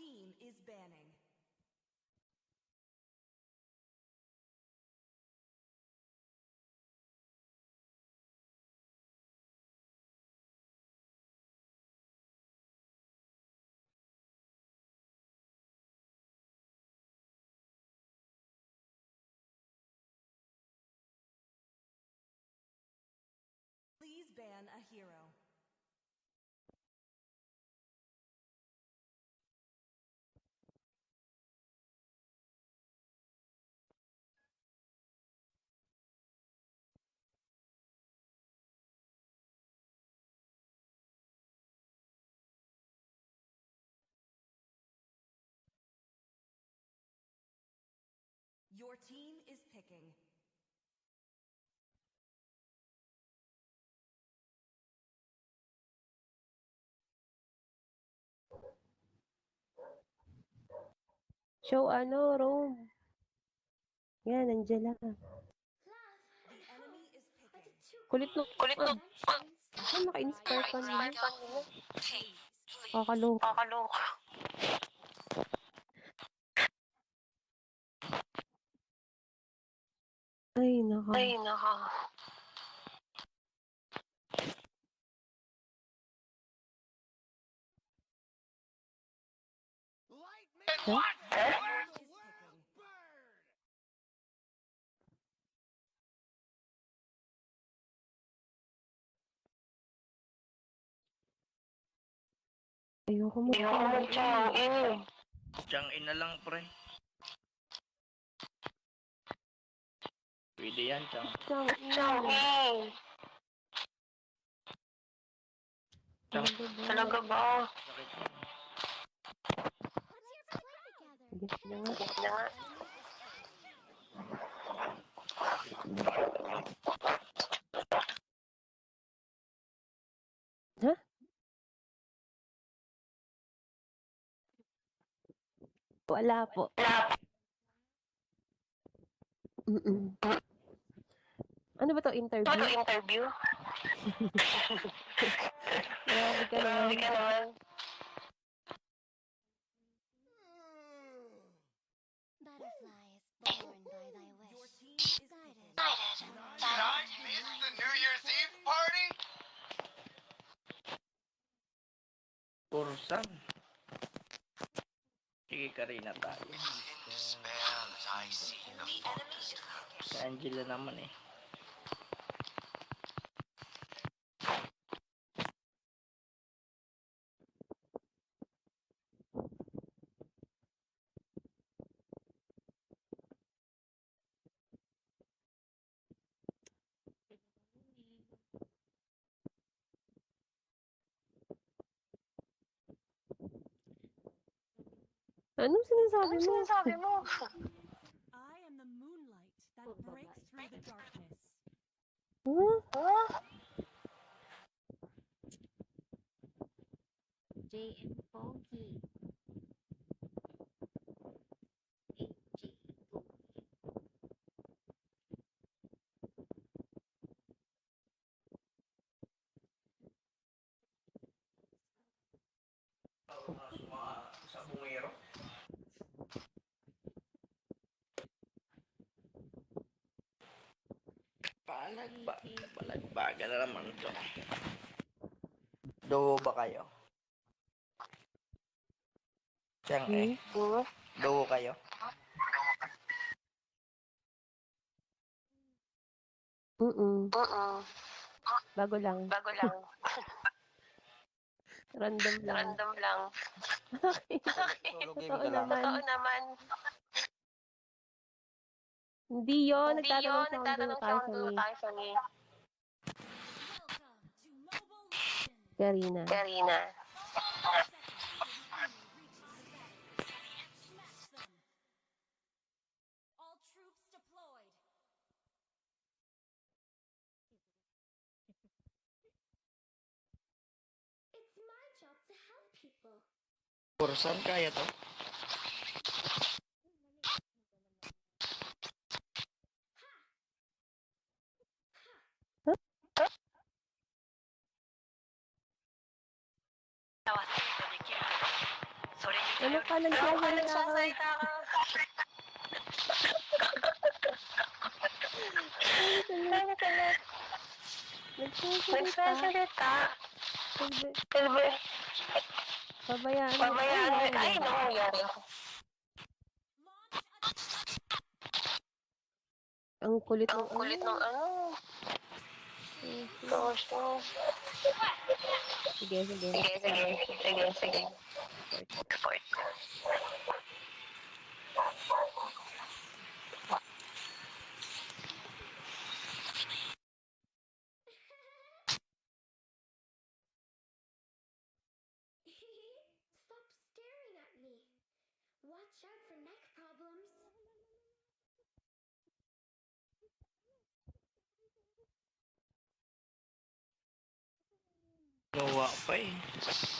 team is banning. Please ban a hero. Your team is picking. Show ano, Rome. Yan, is picking. Kulit no. Kulit no. Saan naka-inspire ka niya? Kakaloka. Kakaloka. Ay, naka. Ay, naka. Huh? Eh? Ayoko mo. Ayoko mo siyang in. Diyang ina lang, pre. Pwede yan, Chang. In. Chang. Talaga ba? Na nga. Yes na nga. Wala po. Wala. Mm-mm. Ano ba to interview? Ano interview? Grabe ka Grabe naman. ka naman. Butterflies born by thy Your wish. team is Guided. picking. Did I miss the New Year's Eve party? Kursan. Sige, Karina tayo. Si Angela naman eh. Anong sinasabi Ano mo? sinasabi mo? I am the moonlight that breaks through the darkness. Huh? Huh? JM Palagba, palagbaga na naman to. Duo ba kayo? Siyang eh, Hmm? Hmm? duo kayo. Mm-mm. Mm-mm. Bago lang. Bago lang. Random lang. Random lang. Tulogin Totoo ka lang. naman. Totoo naman. Hindi yun. Hindi yun. Nagtatanong siya sa kung ni tayo sa ni to. Karina. Karina. Smash them. All troops deployed. It's my job to help people. Kursan kaya to? Ano ka nagsasalita ka? Ano ka na? Nagsasalita. Mo. Pabayaan mo. Ay, nangyayari ako. Ang kulit Ang ng kulit ng ano. Sige, Gosh, no. sige. Sige, sige. Sige, sige. Stop staring at me. Watch out for neck problems. Gawa pa eh.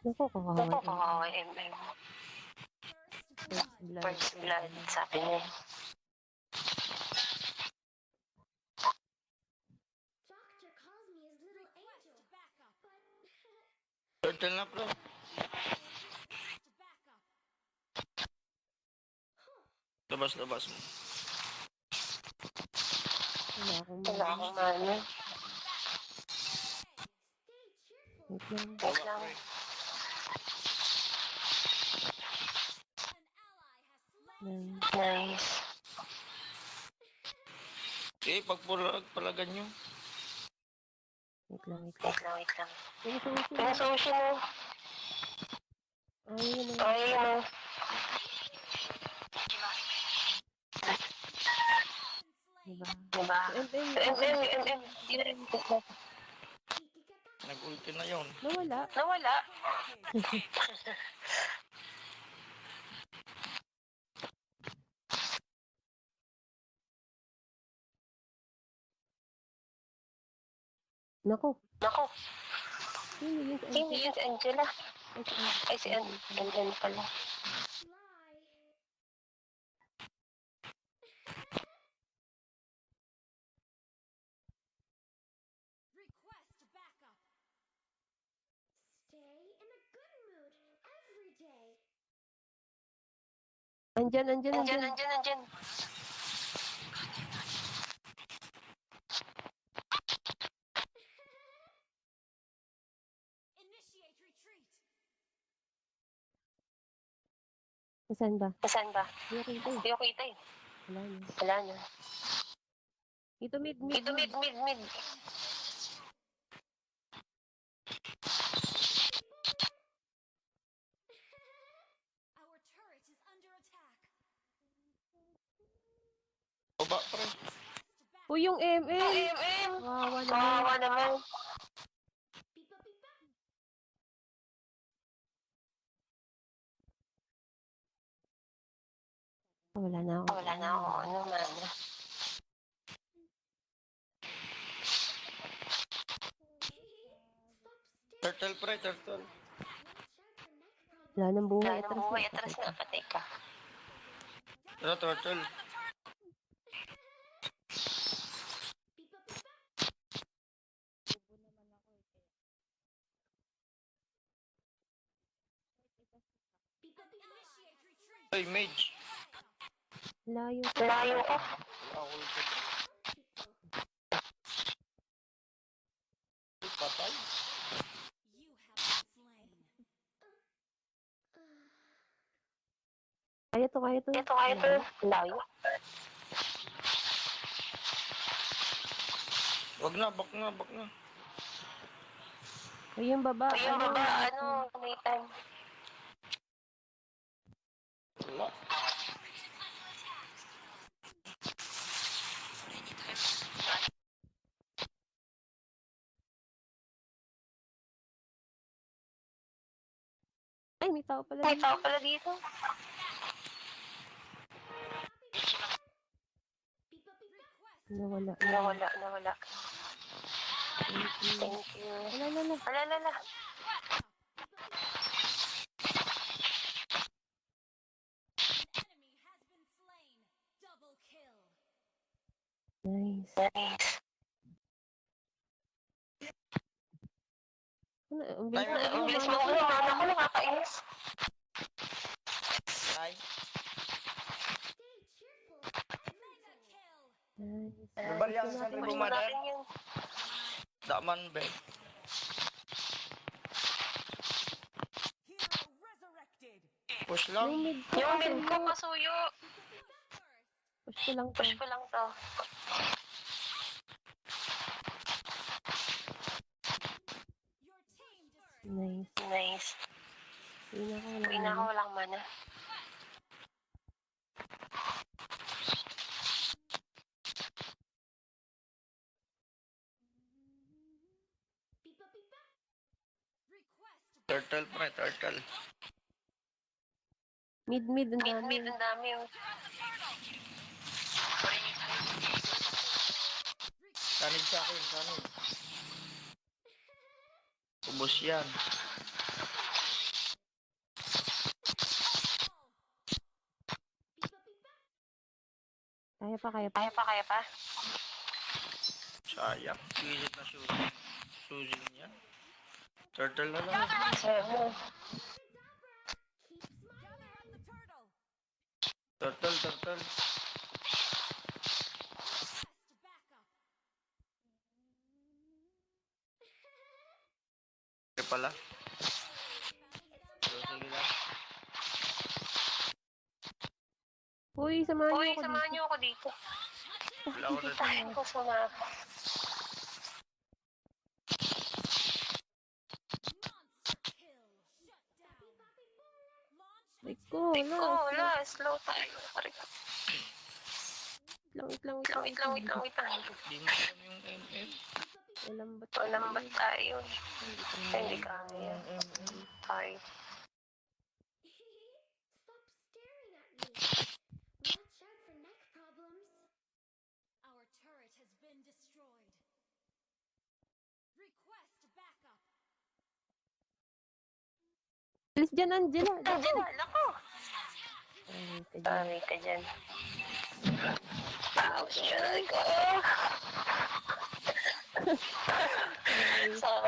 Naku, kakawa. Ako, kawawa, MM. First blood. First blood, sabi niya. Doctor calls me his little angel. But Turtle na bro. Labas, labas mo. Wala akong Wala akong stay cheerful. Wait lang. Wait lang. Nang- Nice. Eh, pagpulag palagan nyo. Wait lang, wait lang. Wait lang, wait lang. Pinususi. Pinasushi mo. Ay, yun ang... Ay, ano. Diba? Diba? And then, MM, MM. Nag-ulti na yon. nawala. Nawala. Naku. Nako, Sino yun? Hindi yun si Angela. ay, si An Angela pala. Fly. Stay in a good mood every day. Andyan, andyan, Andyan, andyan. andyan, andyan. Saan ba? Saan ba? Hindi ko ito eh. Hindi ko kita eh. Wala na. Wala na. Dito mid, mid. Dito mid, mid, mid. Baba pre. Uy, yung MM. MM. Wawa naman. Kawawa naman. Wala na ako. Wala na ako. Ano man. Turtle pre, turtle. Wala nang buhay. Wala nang buhay. Atras na. Patay ka. Ano, turtle? Ay, mage. Layo. Layo ka. People. Ay, Patay. Been slain. Kaya to, kaya to. Ito kaya to. Layo. Wag na, bak na, bak na. Uy, yung baba. Ayun, ano, baba. Ano? May time. Wala. Ay, may tao pala. May dito. tao pala dito. Nawala. Nawala, nawala. Thank you. Thank you. Wala, wala, wala. Wala. Double kill. Nice. Nice. Ang bilis ano, mo ko. ulo, mana ko, nakakainis. Ay, Gusto sa yun. mo yun. daman be. Push lang. Yung mid ko, kasuyo. Push ko lang to. Push ko lang to. Your team destroyed. Nice. Nice. Uwi na ako. Uwi na ako, walang mana. Turtle pre, turtle. Mid, mid, ang Mid, dami. mid, ang dami. oh. Sanib sa akin, sanib. Ubus yan. Kaya pa, kaya pa. Kaya pa, kaya pa. Sayang. Pilit na shooting. Shooting niya. Turtle na lang. Turtle. Turtle, turtle. Request backup. Okay pala. So, sige lang. Uy, samahan Uy, niyo ako samahan dito. niyo ako dito. Wala ako na Tayo ko sumama. Like ko, wala. ko, wala. Slow tayo. Sorry. Wait lang, wait lang, wait Wait lang, wait lang, wait lang. Di mo alam yung MM. Ba't tayo? Hindi ko Ay, Hindi na- kaya. Sorry. Stop staring at me. Watch out for neck problems. Our turret has been destroyed. Request backup. Alis dyan, Angela. Angela, lako. Ay, ka dyan. Sorry ka dyan. Ouch, aray ko. Sorry. Nakakainis yung Nakakainis sushi. yung sushi. Doctor calls me his little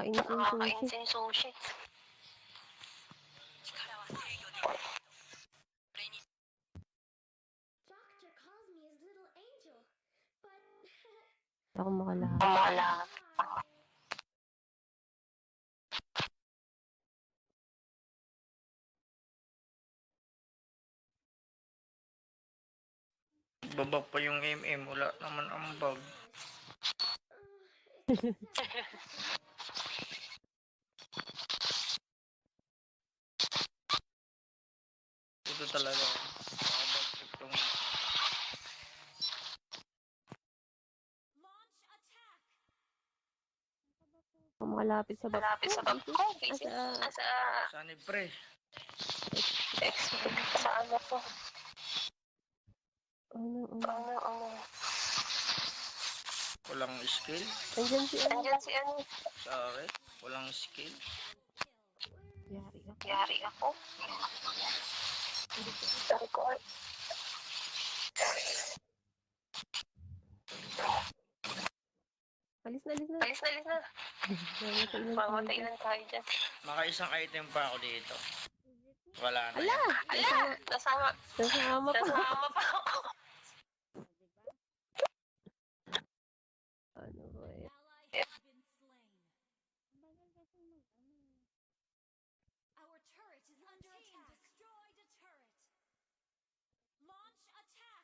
angel, but Hindi ako makalahat. Wala. Baba pa yung MM. Wala naman ang bag. Ito talaga. Kung makalapit sa baba. Malapit sa bag ko. Busy. Asa- Nasa Sanib pre. ex. Sa ano ko. Ano, ano. Ano, ano. Walang skill. Andyan si ano. Andyan si ano. Sa akin. Walang skill. Yari ako. Yari ako. Sorry ko. Alis na, alis na. Alis na, alis na. Mamatay lang tayo dyan. Maka isang item pa ako dito. Wala na. Ala! Ala! Nasama. Nasama pa. Nasama pa ako. Ano ba eh. Ally has been slain. Our turret is under attack. Destroyed a turret. Launch attack.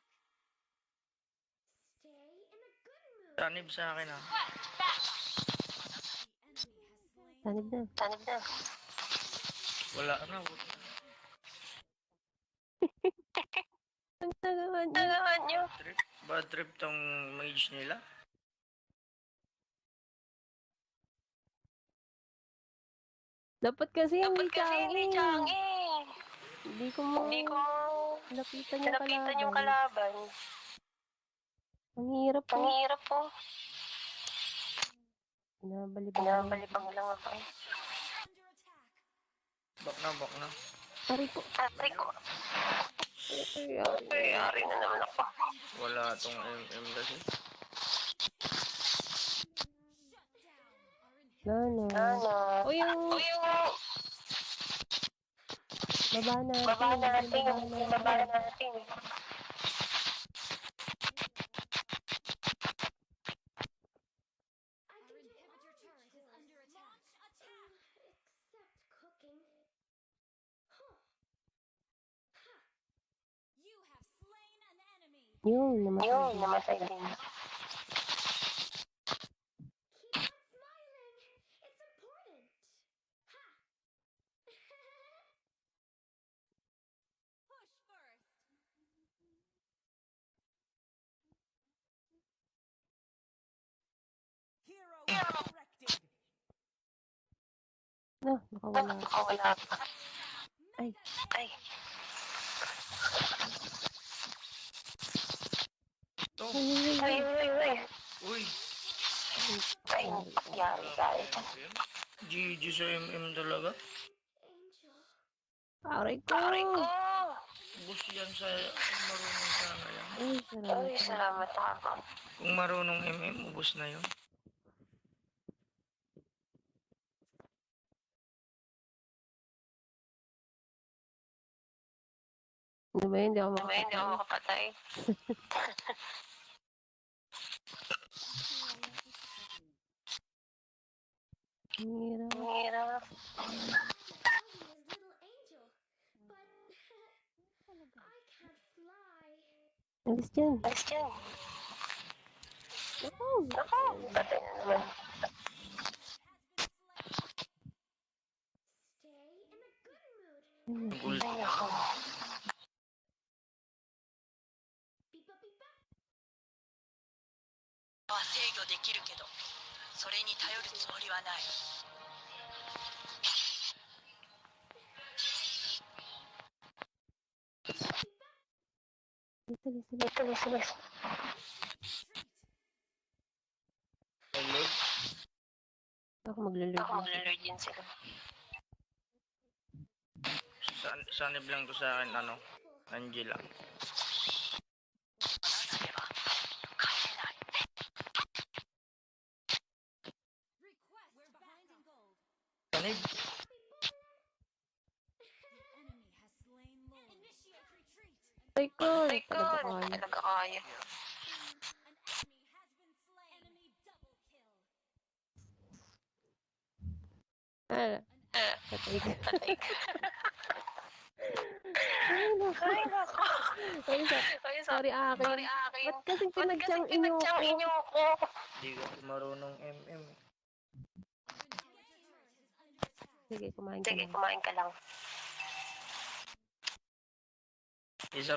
stay in a good mood. Sanib sa akin ah. Sanib na. Tanib na. Wala na. Ang nagawa niya. Nagawa niyo. Trip. Bad trip tong mage nila. Dapat kasi Dapat hindi kasi hindi Changi. Hindi ko mo Hindi ko lapitan yung nalapitan yung kalaban. kalaban. Ang hirap Ang po. hirap po. Pinabalibang. Pinabalibang lang ako. Bak na, bak na. Aray ko. Aray ko. Ay, Nangyari na naman ako. Wala tong MM kasi. Nana. Ano? O yung O yung baba natin. baba natin. Baba Baba natin. natin. Slain an enemy. Yun, namatay. Yun, namatay din. Nakawala. Nakawala pa. Ay. Ay. Ito. Ay, ay, Uy, ay. uy. Ay, nangyari guys. GG sa MM talaga. Aray ko. Aray ko. Bus yan sa marunong sana yan. Ay, salamat. Ay, salamat ako. Kung marunong MM, ubus na yun. Ano ba yun? Hindi ako Ano ba yun? Hindi ako makapatay. makapatay. Hira. Ang hirap. Calling me as little angel, but I can't fly. Alis dyan. Alis dyan. Ako. Ako, patay na naman. Stay in a good mood. Ayun. Ang ulti. は制御できるけどそれに頼るつもりはない Dito, dito, dito. Ito, ito, ito. Hello? Ako maglulog. Ako maglulord din sila. San sanib lang to sa akin, ano? Angela. Retreat. Aray ko. Ay, ko. Talaga kaya. Ah, patay ka. patay ka. Ay, naku. Ay, nako. Ay, sa- Ay, sorry akin. Sorry, akin. Ba't kasi pinagtiyang inyo ko? ko? Hindi ka marunong MM. Sige, kumain ka Sige, na. kumain ka lang. Isa